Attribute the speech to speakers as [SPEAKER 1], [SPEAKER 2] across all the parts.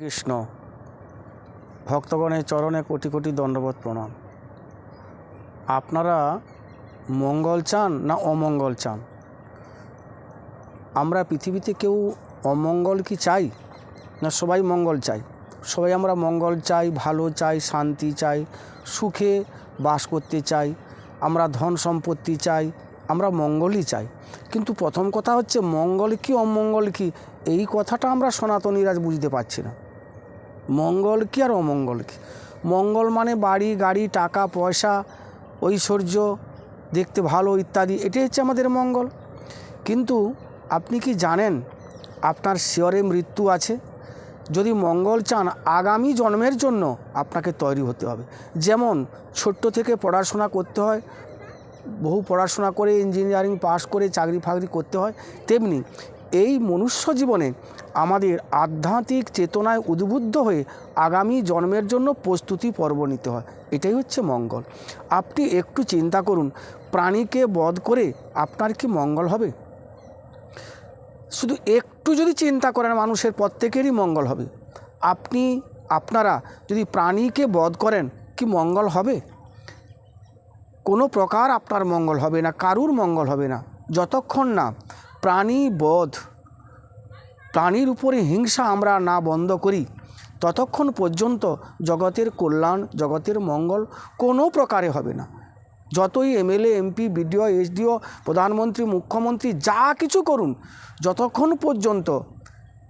[SPEAKER 1] কৃষ্ণ। ভক্তগণের চরণে কোটি কোটি দণ্ডবোধ প্রণাম। আপনারা মঙ্গল চান না অমঙ্গল চান? আমরা পৃথিবীতে কেউ অমঙ্গল কি চাই না সবাই মঙ্গল চাই? সবাই আমরা মঙ্গল চাই, ভালো চাই, শান্তি চাই, সুখে বাস করতে চাই, আমরা ধন সম্পত্তি চাই, আমরা মঙ্গলই চাই। কিন্তু প্রথম কথা হচ্ছে মঙ্গল কি, অমঙ্গল কি? এই কথাটা আমরা সনাতনীরা বুঝতে পারছি না। মঙ্গল কি আর অমঙ্গল কি? মঙ্গল মানে বাড়ি, গাড়ি, টাকা, পয়সা, ঐশ্বর্য, দেখতে ভালো ইত্যাদি, এটাই হচ্ছে আমাদের মঙ্গল। কিন্তু আপনি কি জানেন আপনার শিয়রে মৃত্যু আছে? যদি মঙ্গল চান, আগামী জন্মের জন্য আপনাকে তৈরি হতে হবে। যেমন ছোট্ট থেকে পড়াশোনা করতে হয়, বহু পড়াশোনা করে ইঞ্জিনিয়ারিং পাস করে চাকরি ফাকরি করতে হয়, তেমনি এই মনুষ্য জীবনে আমাদের আধ্যাত্মিক চেতনায় উদ্বুদ্ধ হয়ে আগামী জন্মের জন্য প্রস্তুতি পর্ব নিতে হয়। এটাই হচ্ছে মঙ্গল। আপনি একটু চিন্তা করুন, প্রাণীকে বধ করে আপনার কি মঙ্গল হবে? শুধু একটু যদি চিন্তা করেন, মানুষের প্রত্যেকেরই মঙ্গল হবে। আপনি, আপনারা যদি প্রাণীকে বধ করেন, কি মঙ্গল হবে? কোনো প্রকার আপনার মঙ্গল হবে না, কারুর মঙ্গল হবে না। যতক্ষণ না প্রাণী বধ। প্রাণীর উপরে হিংসা আমরা না বন্ধ করি। ততক্ষণ পর্যন্ত জগতের কল্যাণ, জগতের মঙ্গল কোনো প্রকারে হবে না। যতই এমএলএ, এমপি, বিডিও, এসডিও, প্রধানমন্ত্রী, মুখ্যমন্ত্রী যা কিছু করুন, যতক্ষণ পর্যন্ত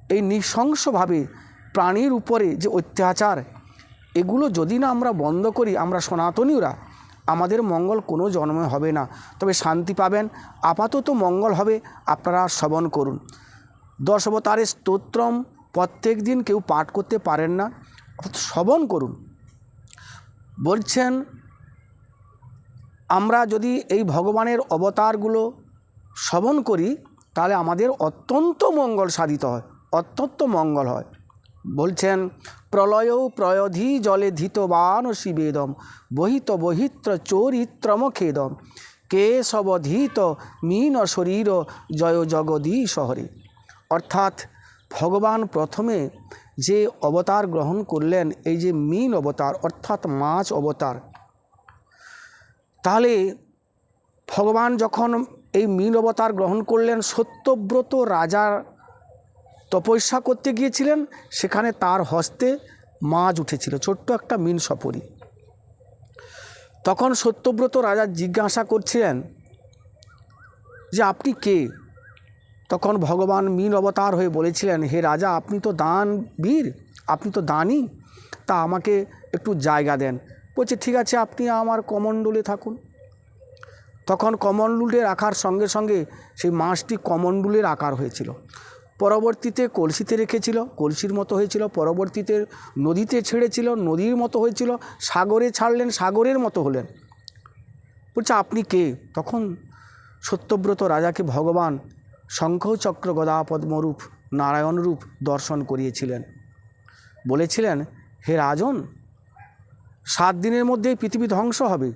[SPEAKER 1] এই নৃশংসভাবে প্রাণীর উপরে যে অত্যাচার, এগুলো যদি না আমরা বন্ধ করি, আমরা সনাতনীরা আমাদের মঙ্গল কোনো জন্মে হবে না। তবে শান্তি পাবেন। আপাতত মঙ্গল হবে। আপনারা শ্রবণ করুন। দশ স্তোত্রম। প্রত্যেক দিন কেউ পাঠ করতে পারেন না। শ্রবণ করুন। বলছেন, আমরা যদি এই ভগবানের অবতারগুলো শ্রবণ করি, তাহলে আমাদের অত্যন্ত মঙ্গল সাধিত হয়। অত্যন্ত মঙ্গল হয়। বলছেন, প্রলয় প্রয়ধি জলে ধৃতবান শিবেদম বহিত বহিত্র চরিত্রম খেদম কেশবধীত মীন শরীর জয় জগদী শহরে। অর্থাৎ ভগবান প্রথমে যে অবতার গ্রহণ করলেন, এই যে মীন অবতার, অর্থাৎ মাছ অবতার, তাহলে ভগবান যখন এই মীন অবতার গ্রহণ করলেন, সত্যব্রত রাজার তপস্যা করতে গিয়েছিলেন, সেখানে তার হস্তে মাছ উঠেছিল, ছোট্ট একটা মিন সপরি। তখন সত্যব্রত রাজা জিজ্ঞাসা করছিলেন, যে আপনি কে? তখন ভগবান মিন অবতার হয়ে বলেছিলেন, হে রাজা, আপনি তো দান বীর আপনি তো দানই তা আমাকে একটু জায়গা দেন। বলছে, ঠিক আছে, আপনি আমার কমণ্ডলে থাকুন। তখন কমণ্ডলে রাখার সঙ্গে সঙ্গে সেই মাছটি কমণ্ডলের আকার হয়েছিল। পরবর্তীতে কলসিতে রেখেছিল, কলসির মতো হয়েছিল, পরবর্তীতে নদীতে ছেড়েছিল, নদীর মতো হয়েছিল, সাগরে ছাড়লেন, সাগরের মতো হলেন। বলছে, আপনি কে? তখন সত্যব্রত রাজাকে ভগবান শঙ্খচক্র গদা পদ্মরূপ নারায়ণ রূপ দর্শন করিয়েছিলেন। বলেছিলেন, হে রাজন, সাত দিনের মধ্যেই পৃথিবী ধ্বংস হবে।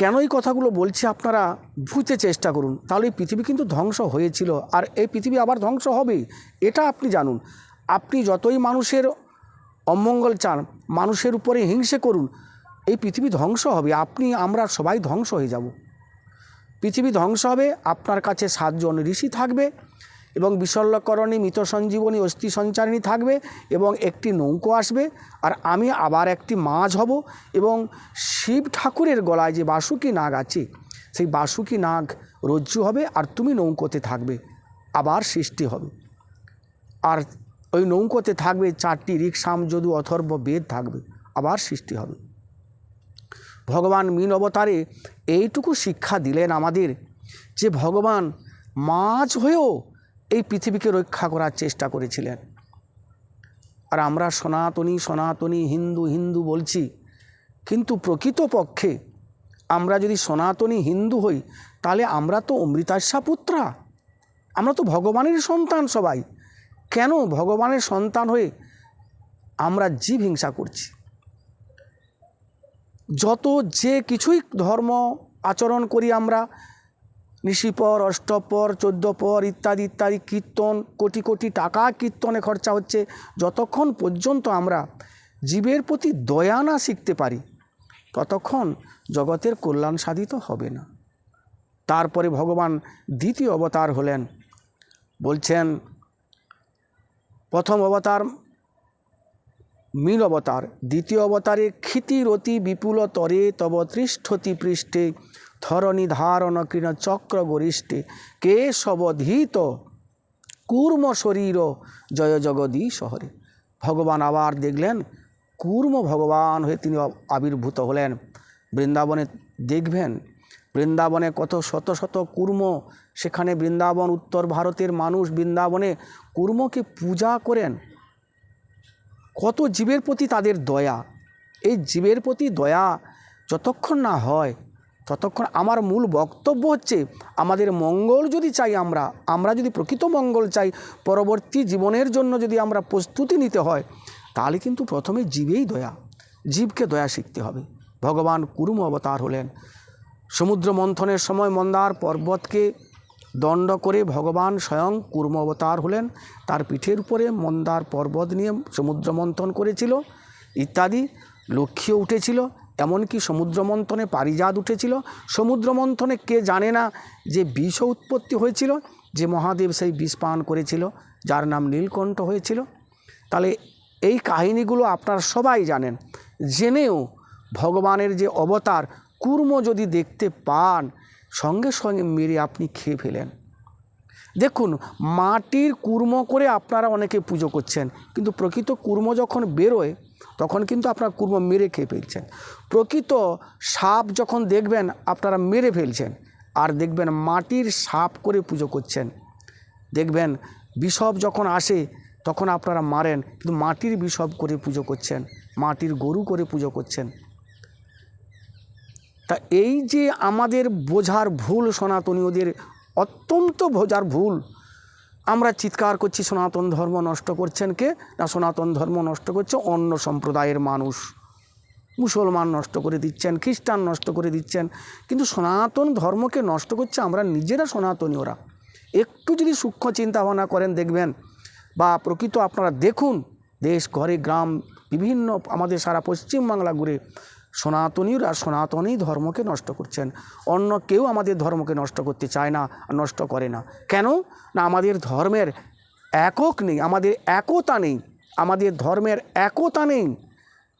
[SPEAKER 1] কেন এই কথাগুলো বলছি আপনারা বুঝতে চেষ্টা করুন। তাহলে এই পৃথিবী কিন্তু ধ্বংস হয়েছিল। আর এই পৃথিবী আবার ধ্বংস হবে? এটা আপনি জানুন। আপনি যতই মানুষের অমঙ্গল চান, মানুষের উপরে হিংসে করুন, এই পৃথিবী ধ্বংস হবে। আপনি, আমরা সবাই ধ্বংস হয়ে যাব। পৃথিবী ধ্বংস হবে, আপনার কাছে সাতজন ঋষি থাকবে এবং বিশল্যকরণী মৃত সঞ্জীবনী অস্থি সঞ্চারিণী থাকবে এবং একটি নৌকো আসবে। আর আমি আবার একটি মাছ হব এবং শিব ঠাকুরের গলায় যে বাসুকি নাগ আছে, সেই বাসুকি নাগ রজ্জু হবে আর তুমি নৌকোতে থাকবে, আবার সৃষ্টি হবে। আর ওই নৌকোতে থাকবে চারটি রিক্সাম যদু অথর্ব বেদ থাকবে, আবার সৃষ্টি হবে। ভগবান মিন অবতারে এইটুকু শিক্ষা দিলেন আমাদের যে ভগবান মাছ হয়েও এই পৃথিবীকে রক্ষা করার চেষ্টা করেছিলেন। আর আমরা সনাতনী সনাতনী, হিন্দু হিন্দু বলছি। কিন্তু প্রকৃতপক্ষে আমরা যদি সনাতনী, হিন্দু হই, তাহলে আমরা তো অমৃতাশা পুত্রা। আমরা তো ভগবানের সন্তান সবাই। কেন ভগবানের সন্তান হয়ে আমরা জীব হিংসা করছি? যত যে কিছুই ধর্ম আচরণ করি আমরা নিশিপর, অষ্টপর, চোদ্দপর ইত্যাদি ইত্যাদি কীর্তন, কোটি কোটি টাকা কীর্তনে খরচা হচ্ছে। যতক্ষণ পর্যন্ত আমরা জীবের প্রতি দয়া না শিখতে পারি, ততক্ষণ জগতের কল্যাণ সাধিত হবে না। তারপরে ভগবান দ্বিতীয় অবতার হলেন। বলছেন, প্রথম অবতার, মীন অবতার। দ্বিতীয় অবতারে ক্ষিতিরতি বিপুল তরে তব তৃষ্ঠতি পৃষ্ঠে। ধরণী ধারণ কৃণ চক্র গরিষ্ঠে কেশবধীত কূর্ম শরীর জয় জগদী শহরে ভগবান আবার দেখলেন, কূর্ম ভগবান হয়ে তিনি আবির্ভূত হলেন। বৃন্দাবনে দেখবেন, বৃন্দাবনে কত শত শত কূর্ম, সেখানে বৃন্দাবন, উত্তর ভারতের মানুষ বৃন্দাবনে কূর্মকে পূজা করেন। কত জীবের প্রতি তাদের দয়া। এই জীবের প্রতি দয়া যতক্ষণ না হয় ততক্ষণ আমার মূল বক্তব্য হচ্ছে, আমাদের মঙ্গল যদি চাই আমরা আমরা যদি প্রকৃত মঙ্গল চাই, পরবর্তী জীবনের জন্য যদি আমরা প্রস্তুতি নিতে হয়, তাহলে কিন্তু প্রথমে জীবেই দয়া, জীবকে দয়া শিখতে হবে। ভগবান কুরুম অবতার হলেন। সমুদ্র মন্থনের সময় মন্দার পর্বতকে দণ্ড করে ভগবান স্বয়ং কুর্ম অবতার হলেন। তার পিঠের উপরে মন্দার পর্বত নিয়ে সমুদ্র মন্থন করেছিল, ইত্যাদি লক্ষ্যে উঠেছিল। এমনকি সমুদ্র মন্থনে পারিজাত উঠেছিল। সমুদ্রমন্থনে কে জানে না যে বিষ উৎপত্তি হয়েছিল, যে মহাদেব সেই বিষ পান করেছিল, যার নাম নীলকণ্ঠ হয়েছিল। তাহলে এই কাহিনীগুলো আপনারা সবাই জানেন। জেনেও ভগবানের যে অবতার, কুর্ম যদি দেখতে পান, সঙ্গে সঙ্গে মেরে আপনি খেয়ে ফেলেন। দেখুন, মাটির কুর্ম করে আপনারা অনেকে পুজো করছেন, কিন্তু প্রকৃত কুর্ম যখন বেরোয় তখন কিন্তু আপনার কুর্ম মেরে খেয়ে ফেলছেন। প্রকৃত সাপ যখন দেখবেন, আপনারা মেরে ফেলছেন, আর দেখবেন মাটির সাপ করে পুজো করছেন। দেখবেন বিষব যখন আসে, তখন আপনারা মারেন, কিন্তু মাটির বিষব করে পুজো করছেন, মাটির গরু করে পুজো করছেন। তা এই যে আমাদের বোঝার ভুল সনাতনীয়দের অত্যন্ত বোঝার ভুল আমরা চিৎকার করছি, সনাতন ধর্ম নষ্ট করছেন কে? না, সনাতন ধর্ম নষ্ট করছে অন্য সম্প্রদায়ের মানুষ। মুসলমান নষ্ট করে দিচ্ছেন, খ্রিস্টান নষ্ট করে দিচ্ছেন। কিন্তু সনাতন ধর্মকে নষ্ট করছে আমরা নিজেরা সনাতনীয়রা একটু যদি সূক্ষ্ম চিন্তা ভাবনা করেন, দেখবেন, বা প্রকৃত আপনারা দেখুন, দেশ, ঘরে, গ্রাম, বিভিন্ন আমাদের সারা পশ্চিমবাংলা ঘুরে সনাতনীরা সনাতনী ধর্মকে নষ্ট করছেন। অন্য কেউ আমাদের ধর্মকে নষ্ট করতে চায় না, নষ্ট করে না। কেন? না, আমাদের ধর্মের একক নেই, আমাদের একতা নেই, আমাদের ধর্মের একতা নেই।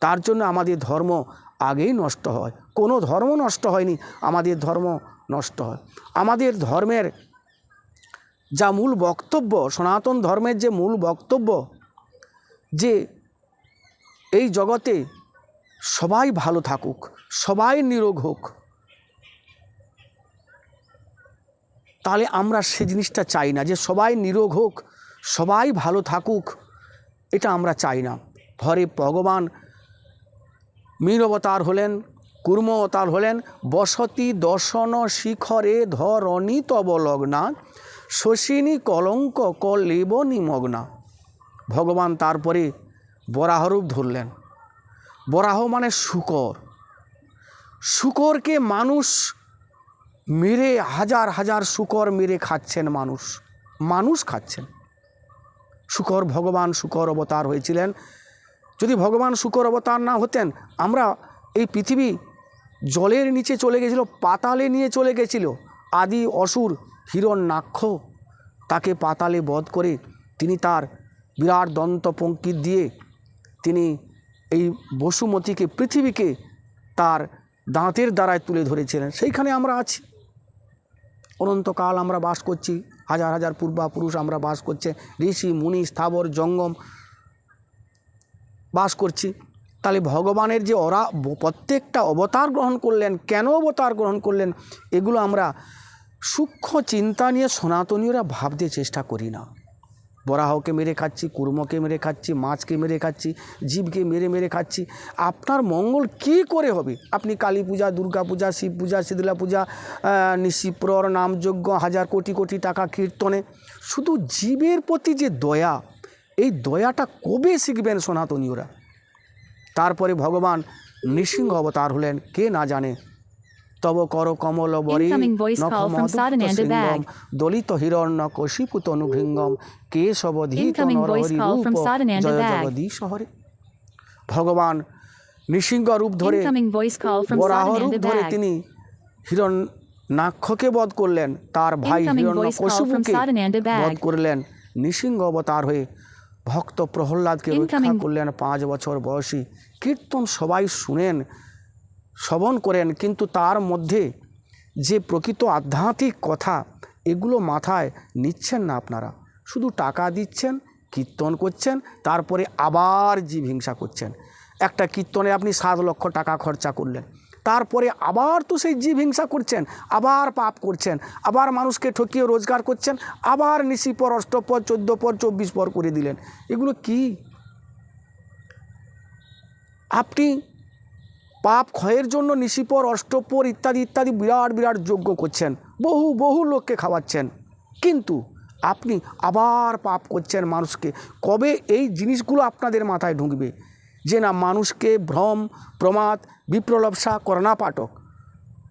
[SPEAKER 1] তার জন্য আমাদের ধর্ম আগেই নষ্ট হয়। কোনো ধর্ম নষ্ট হয়নি, আমাদের ধর্ম নষ্ট হয়। আমাদের ধর্মের যা মূল বক্তব্য, সনাতন ধর্মের যে মূল বক্তব্য, যে এই জগতে সবাই ভালো থাকুক, সবাই নিরোগ হোক। তাহলে আমরা সে জিনিসটা চাই না যে সবাই নিরোগ হোক, সবাই ভালো থাকুক, এটা আমরা চাই না। ঘরে ভগবান মীরবতার হলেন, কুর্ম অবতার হলেন, বসতি দর্শন শিখরে ধরণী তবলগ্না শশিনী কলঙ্ক কলেব নিমগ্না ভগবান তারপরে বরাহরূপ ধরলেন। বরাহ মানে শুকর। শুকরকে মানুষ মেরে, হাজার হাজার শুকর মেরে খাচ্ছেন মানুষ। মানুষ খাচ্ছেন। শুকর ভগবান শুকর অবতার হয়েছিলেন। যদি ভগবান শুকর অবতার না হতেন, আমরা এই পৃথিবী জলের নিচে চলে গেছিল, পাতালে নিয়ে চলে গেছিল। আদি অসুর হিরণ্যাক্ষ তাকে পাতালে বধ করে তিনি তার বিরাট দন্ত পঙ্কিত দিয়ে তিনি এই বসুমতীকে, পৃথিবীকে তার দাঁতের দ্বারায় তুলে ধরেছিলেন। সেইখানে আমরা আছি। অনন্তকাল আমরা বাস করছি। হাজার হাজার পূর্বাপুরুষ আমরা বাস করছে। ঋষি, মুনি, স্থাবর, জঙ্গম বাস করছি। তাহলে ভগবানের যে ওরা প্রত্যেকটা অবতার গ্রহণ করলেন, কেন অবতার গ্রহণ করলেন, এগুলো আমরা সূক্ষ্ম চিন্তা নিয়ে সনাতনীয়রা ভাবতে চেষ্টা করি না। বরাহকে মেরে খাচ্ছি কুর্মকে মেরে খাচ্ছি মাছকে মেরে খাচ্ছি জীবকে মেরে মেরে খাচ্ছি, আপনার মঙ্গল কি করে হবে? আপনি কালী পূজা, দুর্গা পূজা, শিব পূজা, শীতলা পূজা নিশিপ্রর নামযজ্ঞ, হাজার কোটি কোটি টাকা কীর্তনে। শুধু জীবের প্রতি যে দয়া, এই দয়াটা কবে শিখবেন সনাতনীয়রা? তারপরে ভগবান নৃসিংহ অবতার হলেন, কে না জানে। তব কর কমল বরে. দলিত হিরণ্য কশিপুত অনুভৃঙ্গম কেশবধীত নরহরি রূপ জয় জগদীশ শহরে। ভগবান নৃসিংহ রূপ ধরে বরাহ রূপ ধরে তিনি হিরণ নাক্ষকে বধ করলেন তার ভাই
[SPEAKER 2] Incoming
[SPEAKER 1] Hiranya
[SPEAKER 2] voice call from
[SPEAKER 1] কশিপুকে
[SPEAKER 2] Sadananda Bag.
[SPEAKER 1] বধ করলেন। নৃসিংহ অবতার হয়ে ভক্ত প্রহ্লাদকে রক্ষা করলেন পাঁচ বছর বয়সী। কীর্তন সবাই শুনেন শ্রবণ করেন, কিন্তু তার মধ্যে যে প্রকৃত আধ্যাত্মিক কথা, এগুলো মাথায় নিচ্ছেন না আপনারা। শুধু টাকা দিচ্ছেন, কীর্তন করছেন, তারপরে আবার জীব হিংসা করছেন। একটা কীর্তনে আপনি সাত লক্ষ টাকা খরচা করলেন, তারপরে আবার তো সেই জীব হিংসা করছেন, আবার পাপ করছেন, আবার মানুষকে ঠকিয়ে রোজগার করছেন, আবার নিশি পর, অষ্টপর, চোদ্দ পর, চব্বিশ পর করে দিলেন। এগুলো কি? আপনি পাপ ক্ষয়ের জন্য নিশিপর, অষ্টপর ইত্যাদি ইত্যাদি বিরাট বিরাট যজ্ঞ করছেন। বহু বহু লোককে খাওয়াচ্ছেন। কিন্তু আপনি আবার পাপ করছেন মানুষকে। কবে এই জিনিসগুলো আপনাদের মাথায় ঢুকবে? যে না, মানুষকে ভ্রম, প্রমাদ বিপ্রলপসা করোনা পাঠক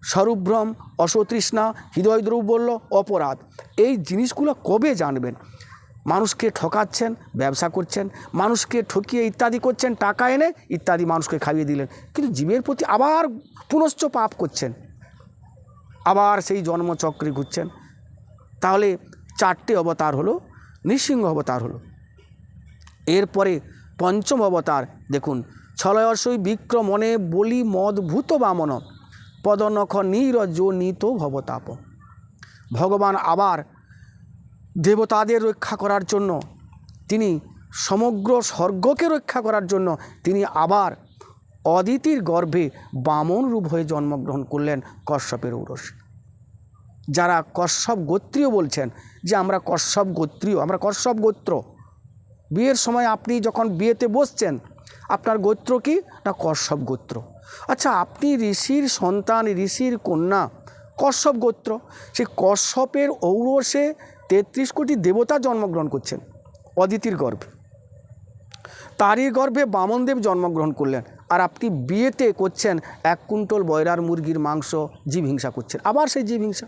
[SPEAKER 1] স্বরূপভ্রম, অসতৃষ্ণা হৃদয় দ্রব্যল্য অপরাধ। এই জিনিসগুলো কবে জানবেন? মানুষকে ঠকাচ্ছেন, ব্যবসা করছেন, মানুষকে ঠকিয়ে ইত্যাদি করছেন, টাকা এনে ইত্যাদি মানুষকে খাইয়ে দিলেন। কিন্তু জীবের প্রতি আবার পুনশ্চ পাপ করছেন। আবার সেই জন্মচক্রে ঘুরছেন। তাহলে চারটে অবতার হলো, নৃসিংহ অবতার হলো। এরপরে পঞ্চম অবতার, দেখুন ছলয়সই বিক্রমণে বলি মদ ভূত বামন, পদনখ নিরজনিত ভবতাপ। ভগবান আবার দেবতাদের রক্ষা করার জন্য, তিনি সমগ্র স্বর্গকে রক্ষা করার জন্য তিনি আবার অদিতির গর্ভে বামন রূপ হয়ে জন্মগ্রহণ করলেন কশ্যপের ঔরসে। যারা কশ্যপ গোত্রীয় বলছেন যে, আমরা কশ্যপ গোত্রীয়, আমরা কশ্যপ গোত্র। বিয়ের সময় আপনি যখন বিয়েতে বসছেন, আপনার গোত্র কি? না, কশ্যপ গোত্র। আচ্ছা আপনি ঋষির সন্তান, ঋষির কন্যা, কশ্যপ গোত্র। সেই কশ্যপের ঔরসে তেত্রিশ কোটি দেবতা জন্মগ্রহণ করছেন অদিতির গর্ভে। তারই গর্ভে বামনদেব জন্মগ্রহণ করলেন। আর আপনি বিয়েতে করছেন এক কুইন্টল বয়রার মুরগির মাংস, জীব হিংসা করছেন। আবার সেই জীব হিংসা।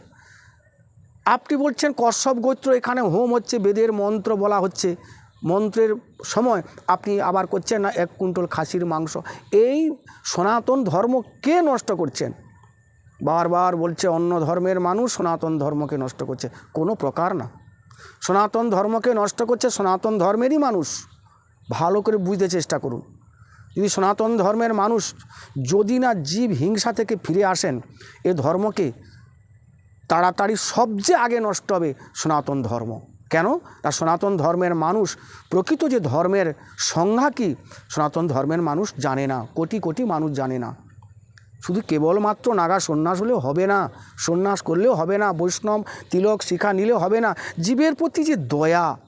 [SPEAKER 1] আপনি বলছেন কশ্যপ গোত্র, এখানে হোম হচ্ছে, বেদের মন্ত্র বলা হচ্ছে। মন্ত্রের সময় আপনি আবার করছেন না, এক কুইন্টল খাসির মাংস। এই সনাতন ধর্ম কে নষ্ট করছেন? বারবার বলছে, অন্য ধর্মের মানুষ সনাতন ধর্মকে নষ্ট করছে। কোনো প্রকার না। সনাতন ধর্মকে নষ্ট করছে সনাতন ধর্মেরই মানুষ। ভালো করে বুঝতে চেষ্টা করুন। যদি সনাতন ধর্মের মানুষ যদি না জীব হিংসা থেকে ফিরে আসেন, এ ধর্মকে তাড়াতাড়ি সবচেয়ে আগে নষ্ট হবে সনাতন ধর্ম। কেন? না সনাতন ধর্মের মানুষ প্রকৃত যে ধর্মের সংজ্ঞা কি, সনাতন ধর্মের মানুষ জানে না, কোটি কোটি মানুষ জানে না। শুধু কেবলমাত্র নাগা সন্ন্যাস হলেও হবে না, সন্ন্যাস করলেও হবে না, বৈষ্ণব, তিলক, শিখা নিলেও হবে না, জীবের প্রতি যে দয়া।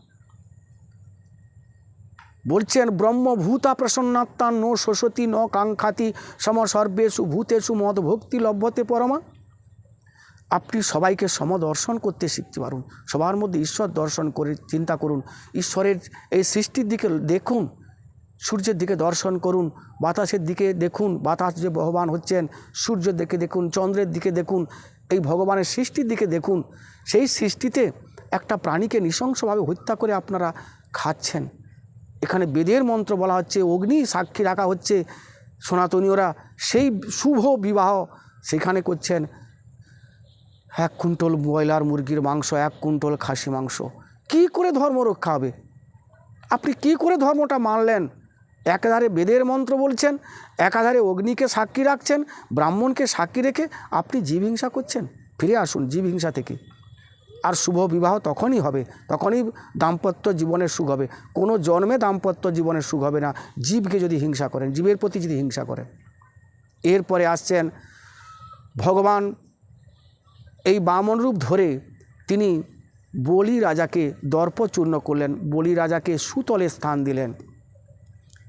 [SPEAKER 1] বলছেন, ব্রহ্মভূতা প্রসন্নাত্মা ন শোষতি, ন কাঙ্ক্ষাতি সম সর্বেষু ভূতেষু মদ ভক্তি লভ্যতে পরমা। আপনি সবাইকে সমদর্শন করতে শিখতে পারুন। সবার মধ্যে ঈশ্বর দর্শন করে, চিন্তা করুন। ঈশ্বরের এই সৃষ্টির দিকে দেখুন। সূর্যের দিকে দর্শন করুন, বাতাসের দিকে দেখুন, বাতাস যে বহবান হচ্ছেন, সূর্যের দিকে দেখুন, চন্দ্রের দিকে দেখুন, এই ভগবানের সৃষ্টির দিকে দেখুন, সেই সৃষ্টিতে একটা প্রাণীকে নৃশংসভাবে হত্যা করে আপনারা খাচ্ছেন। এখানে বেদের মন্ত্র বলা হচ্ছে, অগ্নি সাক্ষী রাখা হচ্ছে, সনাতনীয়রা সেই শুভ বিবাহ সেখানে করছেন। এক কুইন্টল ব্রয়লার মুরগির মাংস, এক কুইন্টল খাসি মাংস, কি করে ধর্ম রক্ষা হবে? আপনি কি করে ধর্মটা মানলেন? একাধারে বেদের মন্ত্র বলছেন, একাধারে অগ্নিকে সাক্ষী রাখছেন, ব্রাহ্মণকে সাক্ষী রেখে আপনি জীব হিংসা করছেন। ফিরে আসুন জীব হিংসা থেকে। আর শুভ বিবাহ তখনই হবে, তখনই দাম্পত্য জীবনের সুখ হবে। কোনো জন্মে দাম্পত্য জীবনের সুখ হবে না। জীবকে যদি হিংসা করেন, জীবের প্রতি যদি হিংসা করেন। এরপরে আসছেন ভগবান এই বামন রূপ ধরে তিনি বলি রাজাকে দর্পচূর্ণ করলেন। বলি রাজাকে সুতলে স্থান দিলেন।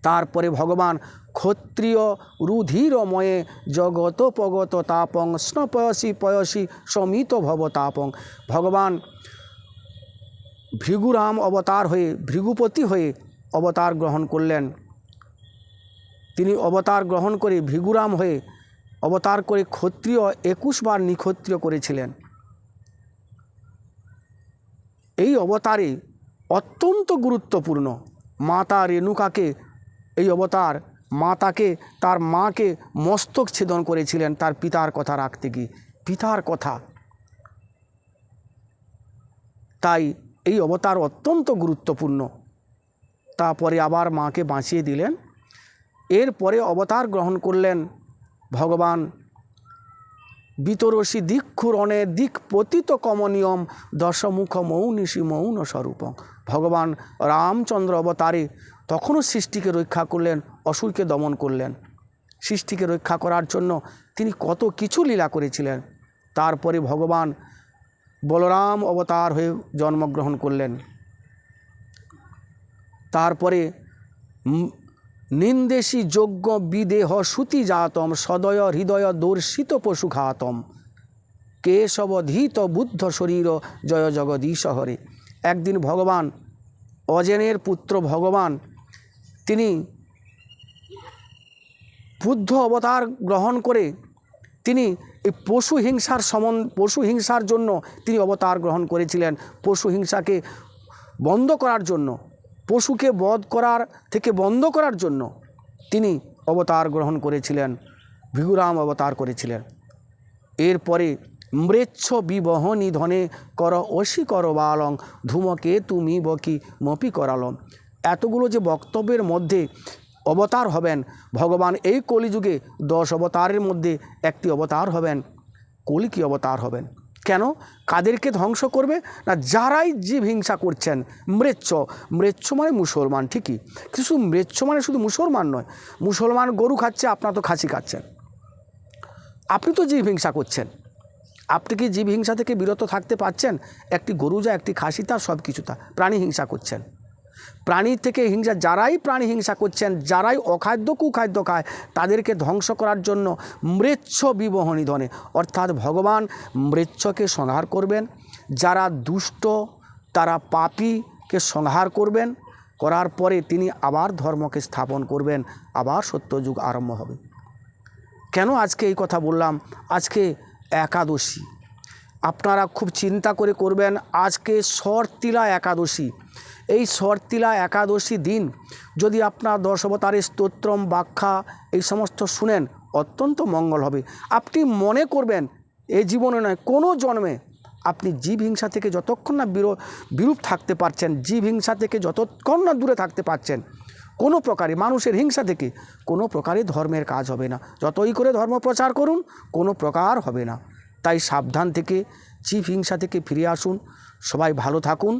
[SPEAKER 1] তারপরে ভগবান ক্ষত্রিয় রুধিরময়ে জগত পগত তাপং স্নপয়সী পয়সী সমিত ভব তাপং। ভগবান ভৃগুরাম অবতার হয়ে, ভৃগুপতি হয়ে অবতার গ্রহণ করলেন। তিনি অবতার গ্রহণ করে ভৃগুরাম হয়ে অবতার করে ক্ষত্রিয় একুশ বার নিক্ষত্রিয় করেছিলেন। এই অবতারে অত্যন্ত গুরুত্বপূর্ণ। মাতা রেণুকাকে এই অবতার মাতাকে তার মাকে মস্তক ছেদন করেছিলেন তার পিতার কথা রাখতে গিয়ে। পিতার কথা। তাই এই অবতার অত্যন্ত গুরুত্বপূর্ণ। তারপরে আবার মাকে বাঁচিয়ে দিলেন। এরপরে অবতার গ্রহণ করলেন ভগবান বিতরসী দিক্ষুরণে দিক পতিত কমনিয়ম দশমুখ মৌনিষি মৌন স্বরূপম ভগবান রামচন্দ্র অবতারে তখনও সৃষ্টিকে রক্ষা করলেন, অসুরকে দমন করলেন। সৃষ্টিকে রক্ষা করার জন্য তিনি কত কিছু লীলা করেছিলেন। তারপরে ভগবান বলরাম অবতার হয়ে জন্মগ্রহণ করলেন। তারপরে নিন্দেশী যজ্ঞ বিদেহ সুতি জাতম, সদয় হৃদয় দর্শিত পশু ঘাতম। কেশবধীত বুদ্ধ শরীর, জয় জগদীশ হরে। একদিন ভগবান, অজেনের পুত্র ভগবান তিনি বুদ্ধ অবতার গ্রহণ করে তিনি এই পশু হিংসার সমন, পশু হিংসার জন্য তিনি অবতার গ্রহণ করেছিলেন। পশু হিংসাকে বন্ধ করার জন্য, পশুকে বধ করার থেকে বন্ধ করার জন্য তিনি অবতার গ্রহণ করেছিলেন, ভিগুরাম অবতার করেছিলেন। এরপরে, মৃচ্ছ বিবহনী ধনে, কর অসি কর বালং ধূমকে তুমি বকি, মপি করালম। এতগুলো যে বক্তব্যের মধ্যে অবতার হবেন, ভগবান এই কলিযুগে দশ অবতারের মধ্যে একটি অবতার হবেন। কলি কি অবতার হবেন? কেন? কাদেরকে ধ্বংস করবে? না, যারাই জীব হিংসা করছেন, মৃচ্ছ। মৃচ্ছ মানে মুসলমান, ঠিকই। শুধু মৃচ্ছ মানে শুধু মুসলমান নয়, মুসলমান গরু খাচ্ছে, আপনারা তো খাসি খাচ্ছেন। আপনি তো জীব হিংসা করছেন। আপনি কি জীব হিংসা থেকে বিরত থাকতে পারছেন? একটি গরু যা, একটি খাসি, তার সব কিছু তা, প্রাণী হিংসা করছেন। প্রাণী থেকে হিংসা, যারাই প্রাণী হিংসা করছেন, যারাই অখাদ্য কুখাদ্য খায়, তাদেরকে ধ্বংস করার জন্য মৃচ্ছ বিবহনী ধনে। অর্থাৎ ভগবান মৃচ্ছকে সংহার করবেন, যারা দুষ্ট, তারা পাপীকে সংহার করবেন, করার পরে তিনি আবার ধর্মকে স্থাপন করবেন, আবার সত্যযুগ আরম্ভ হবে। কেন আজকে এই কথা বললাম? আজকে একাদশী। আপনারা খুব চিন্তা করে করবেন, আজকে শর্তিলা একাদশী। এই শর্তিলা একাদশী দিন। যদি আপনার দশ অবতারের স্তোত্রম, ব্যাখ্যা এই সমস্ত শুনেন, অত্যন্ত মঙ্গল হবে। আপনি মনে করবেন এই জীবনে নয়, কোনো জন্মে আপনি জীব হিংসা থেকে যতক্ষণ না বিরো বিরূপ থাকতে পারছেন, জীব হিংসা থেকে যতক্ষণ না দূরে থাকতে পারছেন, কোনো প্রকারে মানুষের হিংসা থেকে কোনো প্রকারে ধর্মের কাজ হবে না। যতই করে ধর্ম প্রচার করুন, কোনো প্রকার হবে না। তাই সাবধান থেকে, জীব হিংসা থেকে ফিরে আসুন। সবাই ভালো থাকুন